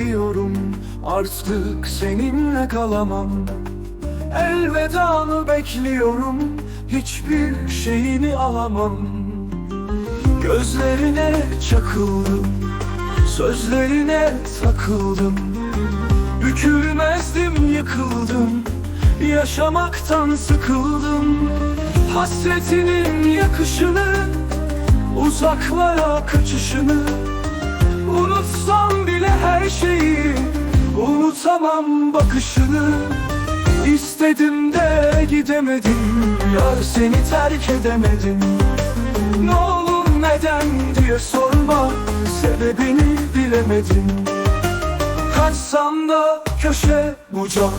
gidiyorum. Artık seninle kalamam. Elvedanı bekliyorum. Hiçbir şeyini alamam. Gözlerine çakıldım. Sözlerine takıldım. Bükülmezdim yıkıldım. Yaşamaktan sıkıldım. Hasretinin yakışını Uzaklara kaçışını Unutsam bile her şeyi Unutamam bakışını. İstedim de gidemedim Yar seni terk edemedim. Ne olur neden diye sorma Sebebini bilemedim. Kaçsam da köşe bucak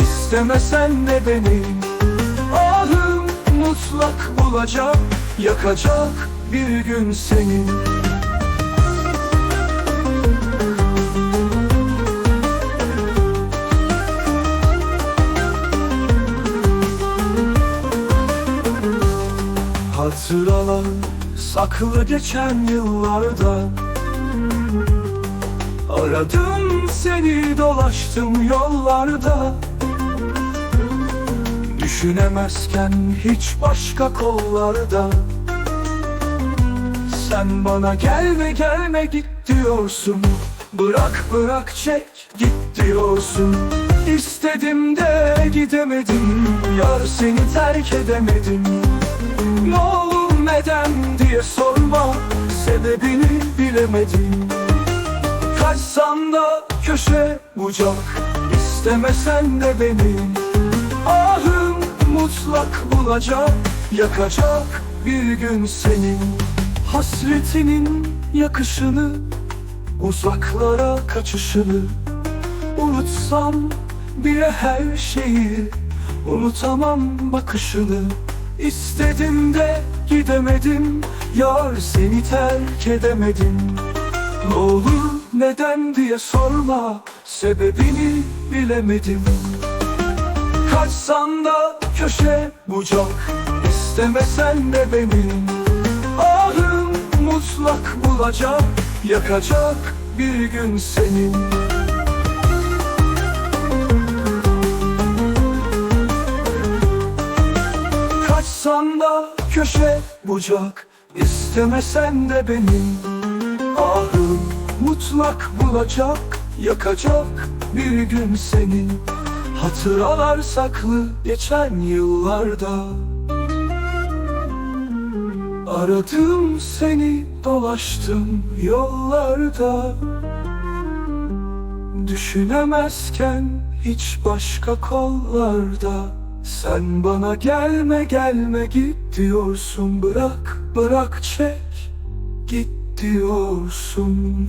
İstemesen de beni. Ahım mutlak bulacak Yakacak bir gün seni Hatıralar saklı geçen yıllarda. Aradım seni dolaştım yollarda. Düşünemezken hiç başka kollarda. Sen bana gelme gelme git diyorsun. Bırak bırak çek git diyorsun. İstedim de gidemedim. Yar seni terk edemedim sorma Sebebini bilemedim. Kaçsam da köşe bucak İstemesen de beni. Ahım mutlak bulacak Yakacak bir gün senin Hasretinin yakışını Uzaklara kaçışını. Unutsam bile her şeyi Unutamam bakışını İstedim de gidemedim Yar seni terk edemedim. Ne olur neden diye sorma Sebebini bilemedim. Kaçsan da köşe bucak İstemesen de beni. Ahım mutlak bulacak Yakacak bir gün senin Kaçsan da köşe bucak İstemesen de beni Ahım mutlak bulacak Yakacak bir gün seni Hatıralar saklı geçen yıllarda. Aradım seni dolaştım yollarda. Düşünemezken hiç başka kollarda Sen bana gelme gelme git diyorsun. Bırak bırak çek git diyorsun